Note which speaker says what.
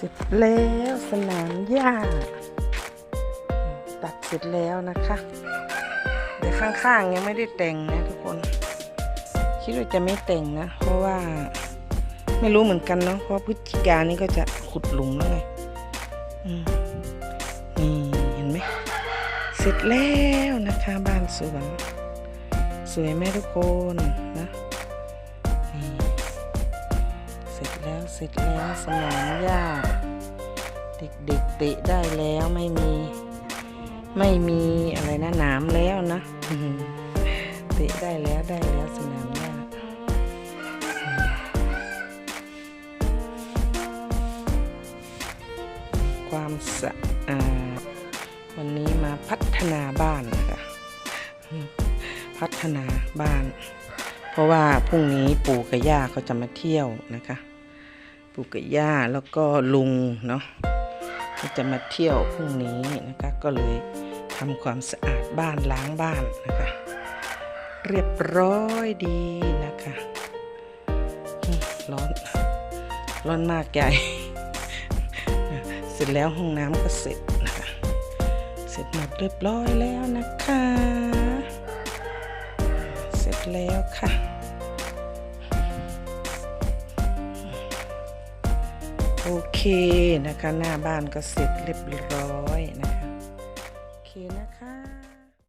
Speaker 1: เสร็จแล้วสนามหญ้า ตัดเสร็จแล้วนะคะเดี๋ยวข้างๆยังไม่ได้แต่งนะทุกคน คิดว่าจะไม่แต่งนะ เพราะว่าไม่รู้เหมือนกันเนาะเพราะพฤศจิกายนนี้ก็จะขุดหลุมแล้วไงนี่เห็นไหมเสร็จแล้วนะคะบ้านสวนสวยไหมทุกคนนะ เสร็จแล้วเสร็จแล้วสนามหญ้า เด็กๆเตะได้แล้วไม่มี ไม่มีอะไรนะหนามแล้วนะเตะได้แล้วได้แล้วสนามหญ้าความสะอาดวันนี้มาพัฒนาบ้านนะคะพัฒนาบ้าน เพราะว่าพรุ่งนี้ปู่กับย่าเขาจะมาเที่ยวนะคะ ปู่กับย่าแล้วก็ลุงเนาะเขาจะมาเที่ยวพรุ่งนี้นะคะ ก็เลยทำความสะอาดบ้านล้างบ้านนะคะ เรียบร้อยดีนะคะ ร้อน ร้อนมากใหญ่ เสร็จแล้วห้องน้ำก็เสร็จนะคะ เสร็จหมดเรียบร้อยแล้วนะคะ เสร็จแล้วค่ะ โอเคนะคะ หน้าบ้านก็เสร็จเรียบร้อยนะ